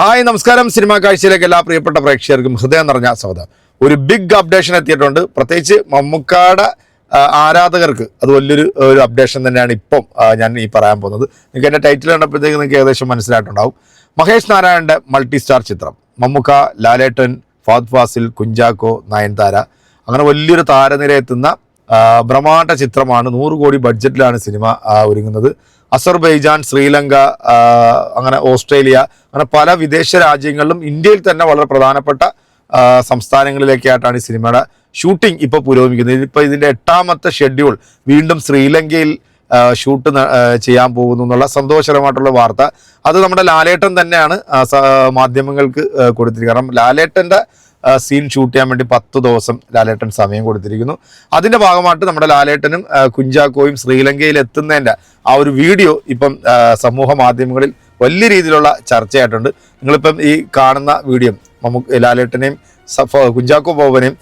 Hi നമസ്കാരം. Cinema കാഴ്ചയിലേക്ക് എല്ലാ പ്രിയപ്പെട്ട പ്രേക്ഷകർക്കും ഹൃദയം നിറഞ്ഞ സ്വാഗതം. ഒരു ബിഗ് അപ്ഡേഷൻ എത്തിയിട്ടുണ്ട്. പ്രത്യേകിച്ച് മമ്മൂക്കാട ആരാധകർക്ക് അത് വലിയൊരു ഒരു അപ്ഡേഷൻ തന്നെയാണ് ഇപ്പം ഞാൻ ഈ പറയാൻ പോകുന്നത്. നിങ്ങൾക്ക് എന്റെ ടൈറ്റിൽ കണ്ടപ്പോഴത്തേക്ക് നിങ്ങൾക്ക് ഏകദേശം മനസ്സിലായിട്ടുണ്ടാവും. മഹേഷ് നാരായണന്റെ മൾട്ടി സ്റ്റാർ ചിത്രം. മമ്മൂക്ക ലാലേട്ടൻ ഫാദ് ഫാസിൽ കുഞ്ചാക്കോ നയൻതാര. അങ്ങനെ വലിയൊരു താരനിര എത്തുന്ന ആ, ബ്രഹ്മാണ്ഡ ചിത്രമാണ്. നൂറ് കോടി ബഡ്ജറ്റിലാണ് സിനിമ ഒരുങ്ങുന്നത്. അസർബൈജാൻ ശ്രീലങ്ക അങ്ങനെ ഓസ്ട്രേലിയ അങ്ങനെ പല വിദേശ രാജ്യങ്ങളിലും ഇന്ത്യയിൽ തന്നെ വളരെ പ്രധാനപ്പെട്ട സംസ്ഥാനങ്ങളിലേക്കായിട്ടാണ് ഈ സിനിമയുടെ ഷൂട്ടിംഗ് ഇപ്പോൾ പുരോഗമിക്കുന്നത്. ഇപ്പോൾ ഇതിന്റെ എട്ടാമത്തെ ഷെഡ്യൂൾ വീണ്ടും ശ്രീലങ്കയിൽ ഷൂട്ട് ചെയ്യാൻ പോകുന്നു എന്നുള്ള സന്തോഷകരമായിട്ടുള്ള വാർത്ത. അത് നമ്മുടെ ലാലേട്ടൻ തന്നെയാണ് മാധ്യമങ്ങൾക്ക് കൊടുത്തിരിക്കുന്നത്. കാരണം ലാലേട്ടന്റെ സീൻ ഷൂട്ട് ചെയ്യാൻ വേണ്ടി പത്ത് ദിവസം ലാലേട്ടൻ സമയം കൊടുത്തിരിക്കുന്നു. അതിന്റെ ഭാഗമായിട്ട് നമ്മുടെ ലാലേട്ടനും കുഞ്ചാക്കോയും ശ്രീലങ്കയിൽ എത്തുന്നതിന്റെ ആ ഒരു വീഡിയോ ഇപ്പം സമൂഹ മാധ്യമങ്ങളിൽ വലിയ രീതിയിലുള്ള ചർച്ചയായിട്ടുണ്ട്. നിങ്ങളിപ്പം ഈ കാണുന്ന വീഡിയോ നമുക്ക് ലാലേട്ടനെയും കുഞ്ചാക്കോ ബോബനെയും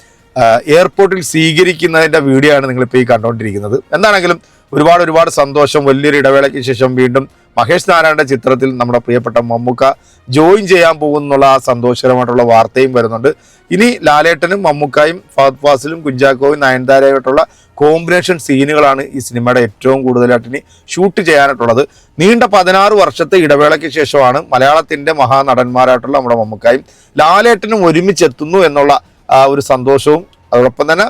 എയർപോർട്ടിൽ സ്വീകരിക്കുന്നതിന്റെ വീഡിയോ ആണ് നിങ്ങളിപ്പോൾ ഈ കണ്ടുകൊണ്ടിരിക്കുന്നത് എന്താണെങ്കിലും ഒരുപാട് ഒരുപാട് സന്തോഷം വലിയൊരു ഇടവേളയ്ക്ക് ശേഷം വീണ്ടും മഹേഷ് നാരായണന്റെ ചിത്രത്തിൽ നമ്മുടെ പ്രിയപ്പെട്ട മമ്മൂക്ക ജോയിൻ ചെയ്യാൻ പോകുന്നുള്ള ആ സന്തോഷകരമായിട്ടുള്ള വാർത്തയും വരുന്നുണ്ട്. ഇനി ലാലേട്ടനും മമ്മൂക്കായും ഫഹദ് ഫാസിലും കുഞ്ചാക്കോയും നയൻതാരയായിട്ടുള്ള കോമ്പിനേഷൻ സീനുകളാണ് ഈ സിനിമയുടെ ഏറ്റവും കൂടുതലായിട്ട് ഇനി ഷൂട്ട് ചെയ്യാനായിട്ടുള്ളത്. നീണ്ട പതിനാറ് വർഷത്തെ ഇടവേളയ്ക്ക് ശേഷമാണ് മലയാളത്തിന്റെ മഹാനടന്മാരായിട്ടുള്ള നമ്മുടെ മമ്മൂക്കായും ലാലേട്ടനും ഒരുമിച്ചെത്തുന്നു എന്നുള്ള ഒരു സന്തോഷവും. അതോടൊപ്പം തന്നെ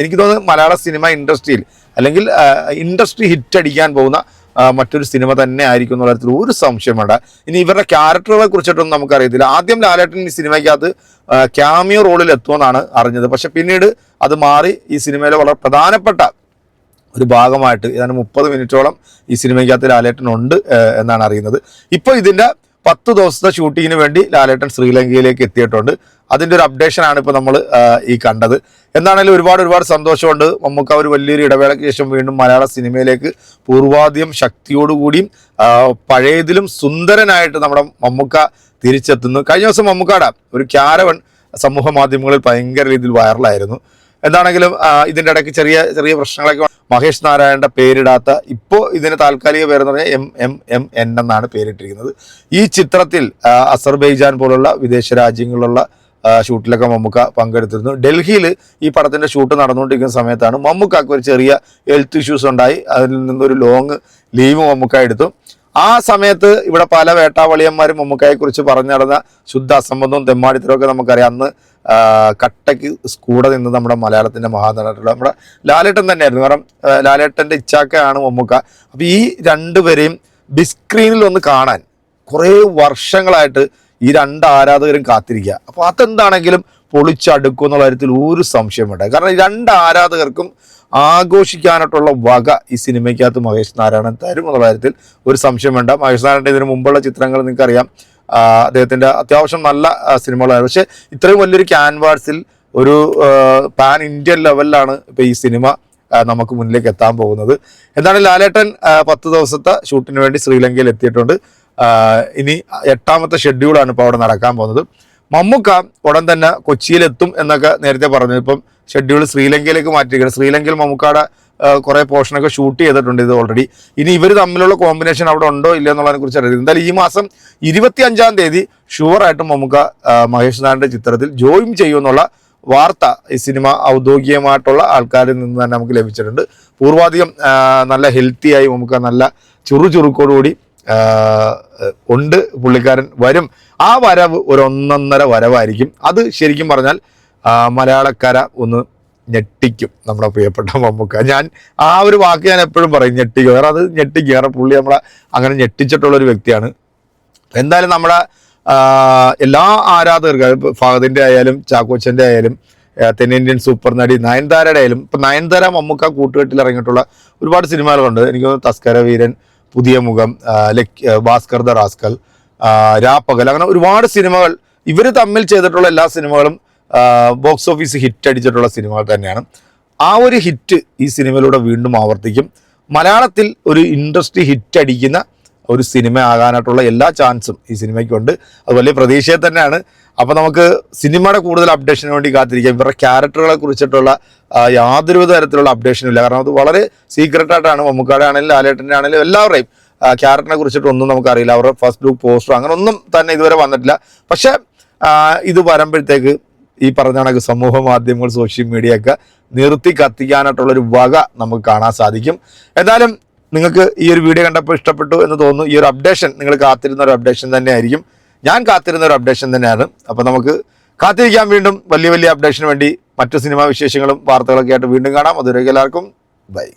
എനിക്ക് തോന്നുന്നു മലയാള സിനിമ ഇൻഡസ്ട്രിയിൽ അല്ലെങ്കിൽ ഇൻഡസ്ട്രി ഹിറ്റ് അടിക്കാൻ പോകുന്ന മറ്റൊരു സിനിമ തന്നെ ആയിരിക്കും എന്നുള്ള തരത്തിൽ ഒരു സംശയം വേണ്ട. ഇനി ഇവരുടെ ക്യാരക്ടറുകളെ കുറിച്ചിട്ടൊന്നും നമുക്കറിയത്തില്ല. ആദ്യം ലാലേട്ടൻ ഈ സിനിമയ്ക്കകത്ത് ക്യാമിയോ റോളിൽ എത്തുമെന്നാണ് അറിഞ്ഞത്. പക്ഷെ പിന്നീട് അത് മാറി ഈ സിനിമയിലെ വളരെ പ്രധാനപ്പെട്ട ഒരു ഭാഗമായിട്ട് ഏതാണ്ട് മുപ്പത് മിനിറ്റോളം ഈ സിനിമയ്ക്കകത്ത് ലാലേട്ടൻ ഉണ്ട് എന്നാണ് അറിയുന്നത്. ഇപ്പോൾ ഇതിന്റെ പത്ത് ദിവസത്തെ ഷൂട്ടിങ്ങിന് വേണ്ടി ലാലേട്ടൻ ശ്രീലങ്കയിലേക്ക് എത്തിയിട്ടുണ്ട്. അതിന്റെ ഒരു അപ്ഡേഷനാണ് ഇപ്പോൾ നമ്മൾ ഈ കണ്ടത്. എന്താണെങ്കിലും ഒരുപാട് ഒരുപാട് സന്തോഷമുണ്ട്. നമുക്ക് ഒരു വലിയൊരു ഇടവേളയ്ക്ക് ശേഷം വീണ്ടും മലയാള സിനിമയിലേക്ക് പൂർവാധികം ശക്തിയോടുകൂടിയും പഴയതിലും സുന്ദരനായിട്ട് നമ്മുടെ മമ്മൂക്ക തിരിച്ചെത്തുന്നു. കഴിഞ്ഞ ദിവസം മമ്മൂക്കാട ഒരു ക്യാരവൺ സമൂഹ മാധ്യമങ്ങളിൽ ഭയങ്കര രീതിയിൽ വൈറലായിരുന്നു എന്താണെങ്കിലും ഇതിന്റെ ഇടയ്ക്ക് ചെറിയ ചെറിയ പ്രശ്നങ്ങളൊക്കെ മഹേഷ് നാരായണന്റെ പേരിടാത്ത ഇപ്പോൾ ഇതിന് താൽക്കാലിക പേരെന്ന് പറഞ്ഞാൽ എം എം എം എൻ എന്നാണ് പേരിട്ടിരിക്കുന്നത്. ഈ ചിത്രത്തിൽ അസർബൈജാൻ പോലുള്ള വിദേശ രാജ്യങ്ങളിലുള്ള ഷൂട്ടിലൊക്കെ മമ്മൂക്ക പങ്കെടുത്തിരുന്നു. ഡൽഹിയിൽ ഈ പടത്തിന്റെ ഷൂട്ട് നടന്നുകൊണ്ടിരിക്കുന്ന സമയത്താണ് മമ്മൂക്കാക്ക് ഒരു ചെറിയ ഹെൽത്ത് ഇഷ്യൂസ് ഉണ്ടായി. അതിൽ നിന്നൊരു ലോങ് ലീവ് മമ്മൂക്ക എടുത്തു. ആ സമയത്ത് ഇവിടെ പല വേട്ടാവളിയന്മാരും മമ്മക്കായെ കുറിച്ച് പറഞ്ഞു നടന്ന ശുദ്ധ അസംബന്ധവും തെമ്മാടിത്തരവും ഒക്കെ നമുക്കറിയാം. അന്ന് കട്ടയ്ക്ക് കൂടെ നിന്ന് നമ്മുടെ മലയാളത്തിന്റെ മഹാനടനായിട്ടുള്ള നമ്മുടെ ലാലേട്ടൻ തന്നെയായിരുന്നു. കാരണം ലാലേട്ടന്റെ ഇച്ചാക്കയാണ് മമ്മുക്ക. അപ്പോൾ ഈ രണ്ടുപേരെയും ബിസ്ക്രീനിൽ ഒന്ന് കാണാൻ കുറേ വർഷങ്ങളായിട്ട് ഈ രണ്ട് ആരാധകരും കാത്തിരിക്കുക. അപ്പോൾ അതെന്താണെങ്കിലും പൊളിച്ചടുക്കും എന്നുള്ള കാര്യത്തിൽ ഒരു സംശയം വേണ്ട കാരണം രണ്ട് ആരാധകർക്കും ആഘോഷിക്കാനായിട്ടുള്ള വക ഈ സിനിമയ്ക്കകത്ത് മഹേഷ് നാരായണൻ തരും എന്നുള്ള കാര്യത്തിൽ ഒരു സംശയം വേണ്ട. മഹേഷ് നാരായണന്റെ ഇതിന് മുമ്പുള്ള ചിത്രങ്ങൾ നിങ്ങൾക്കറിയാം. അദ്ദേഹത്തിന്റെ അത്യാവശ്യം നല്ല സിനിമകളാണ്. പക്ഷേ ഇത്രയും വലിയൊരു ക്യാൻവാസിൽ ഒരു പാൻ ഇന്ത്യൻ ലെവലിലാണ് ഇപ്പോൾ ഈ സിനിമ നമുക്ക് മുന്നിലേക്ക് എത്താൻ പോകുന്നത്. എന്താണ് ലാലേട്ടൻ പത്ത് ദിവസത്തെ ഷൂട്ടിന് വേണ്ടി ശ്രീലങ്കയിൽ എത്തിയിട്ടുണ്ട്. ഇനി എട്ടാമത്തെ ഷെഡ്യൂളാണ് ഇപ്പോൾ അവിടെ നടക്കാൻ പോകുന്നത്. മമ്മൂക്ക ഉടൻ തന്നെ കൊച്ചിയിലെത്തും എന്നൊക്കെ നേരത്തെ പറഞ്ഞു. ഇപ്പം ഷെഡ്യൂൾ ശ്രീലങ്കയിലേക്ക് മാറ്റിയിരിക്കുന്നത് ശ്രീലങ്കയിൽ മമ്മൂക്കയുടെ കുറേ പോർഷനൊക്കെ ഷൂട്ട് ചെയ്തിട്ടുണ്ട് ഇത് ഓൾറെഡി ഇനി ഇവർ തമ്മിലുള്ള കോമ്പിനേഷൻ അവിടെ ഉണ്ടോ ഇല്ലയോ എന്നുള്ളതിനെ കുറിച്ച് അറിയാം എന്തായാലും ഈ മാസം ഇരുപത്തി അഞ്ചാം തീയതി ഷുവറായിട്ടും മമ്മൂക്ക മഹേഷ് നാടിന്റെ ചിത്രത്തിൽ ജോയിൻ ചെയ്യുമെന്നുള്ള വാർത്ത ഈ സിനിമ ഔദ്യോഗികമായിട്ടുള്ള ആൾക്കാരിൽ നിന്ന് തന്നെ നമുക്ക് ലഭിച്ചിട്ടുണ്ട്. പൂർവാധികം നല്ല ഹെൽത്തിയായി നമുക്ക് നല്ല ചുറുചുറുക്കോടുകൂടി ഉണ്ട്. പുള്ളിക്കാരൻ വരും. ആ വരവ് ഒരു ഒന്നൊന്നര വരവായിരിക്കും. അത് ശരിക്കും പറഞ്ഞാൽ മലയാളക്കര ഒന്ന് ഞെട്ടിക്കും. നമ്മുടെ പ്രിയപ്പെട്ട മമ്മൂക്ക. ഞാൻ ആ ഒരു വാക്ക് ഞാൻ എപ്പോഴും പറയും ഞെട്ടിക്കും. കാരണം അത് ഞെട്ടിക്കും. കാരണം പുള്ളി നമ്മളെ അങ്ങനെ ഞെട്ടിച്ചിട്ടുള്ള ഒരു വ്യക്തിയാണ്. എന്തായാലും നമ്മുടെ എല്ലാ ആരാധകർക്കും ഇപ്പൊ ഫഹദിന്റെ ആയാലും ചാക്കോച്ചന്റെ ആയാലും തെന്നിന്ത്യൻ സൂപ്പർ നടി നയൻതാരയുടെ ആയാലും ഇപ്പം നയൻതാര മമ്മൂക്ക കൂട്ടുകെട്ടിൽ ഇറങ്ങിയിട്ടുള്ള ഒരുപാട് സിനിമകളുണ്ട്. എനിക്ക് തസ്കര വീരൻ പുതിയ മുഖം ഭാസ്കർ ദ റാസ്കൽ രാപ്പകൽ അങ്ങനെ ഒരുപാട് സിനിമകൾ ഇവർ തമ്മിൽ ചെയ്തിട്ടുള്ള എല്ലാ സിനിമകളും ബോക്സ് ഓഫീസ് ഹിറ്റ് അടിച്ചിട്ടുള്ള സിനിമകൾ തന്നെയാണ്. ആ ഒരു ഹിറ്റ് ഈ സിനിമയിലൂടെ വീണ്ടും ആവർത്തിക്കും. മലയാളത്തിൽ ഒരു ഇൻഡസ്ട്രി ഹിറ്റ് അടിക്കുന്ന ഒരു സിനിമ ആകാനായിട്ടുള്ള എല്ലാ ചാൻസും ഈ സിനിമയ്ക്കുണ്ട്. അത് വലിയ പ്രതീക്ഷയെ തന്നെയാണ് അപ്പോൾ നമുക്ക് സിനിമയുടെ കൂടുതൽ അപ്ഡേഷന് വേണ്ടി കാത്തിരിക്കാം. ഇവരുടെ ക്യാരക്ടറുകളെ കുറിച്ചിട്ടുള്ള യാതൊരു തരത്തിലുള്ള അപ്ഡേഷനും ഇല്ല. കാരണം അത് വളരെ സീക്രട്ട് ആയിട്ടാണ്. മമ്മൂക്കാടെ ആണെങ്കിലും ലാലേട്ടന്റെ ആണെങ്കിലും എല്ലാവരുടെയും ക്യാരക്ടറിനെ കുറിച്ചിട്ടൊന്നും നമുക്കറിയില്ല. അവരുടെ ഫസ്റ്റ് ലുക്ക് പോസ്റ്റർ അങ്ങനെ ഒന്നും തന്നെ ഇതുവരെ വന്നിട്ടില്ല. പക്ഷേ ഇത് വരുമ്പോഴത്തേക്ക് ഈ പറഞ്ഞ കണക്ക് സമൂഹ മാധ്യമങ്ങൾ സോഷ്യൽ മീഡിയ ഒക്കെ നിർത്തി കത്തിക്കാനായിട്ടുള്ളൊരു വക നമുക്ക് കാണാൻ സാധിക്കും. എന്തായാലും നിങ്ങൾക്ക് ഈ ഒരു വീഡിയോ കണ്ടപ്പോൾ ഇഷ്ടപ്പെട്ടു എന്ന് തോന്നുന്നു. ഈ ഒരു അപ്ഡേഷൻ നിങ്ങൾ കാത്തിരുന്ന ഒരു അപ്ഡേഷൻ തന്നെയായിരിക്കും. ഞാൻ കാത്തിരുന്ന ഒരു അപ്ഡേഷൻ തന്നെയാണ്. അപ്പോൾ നമുക്ക് കാത്തിരിക്കാൻ വീണ്ടും. വലിയ വലിയ അപ്ഡേഷന് വേണ്ടി മറ്റു സിനിമാ വിശേഷങ്ങളും വാർത്തകളൊക്കെ ആയിട്ട് വീണ്ടും കാണാം. അതുവരെ എല്ലാവർക്കും ബൈ.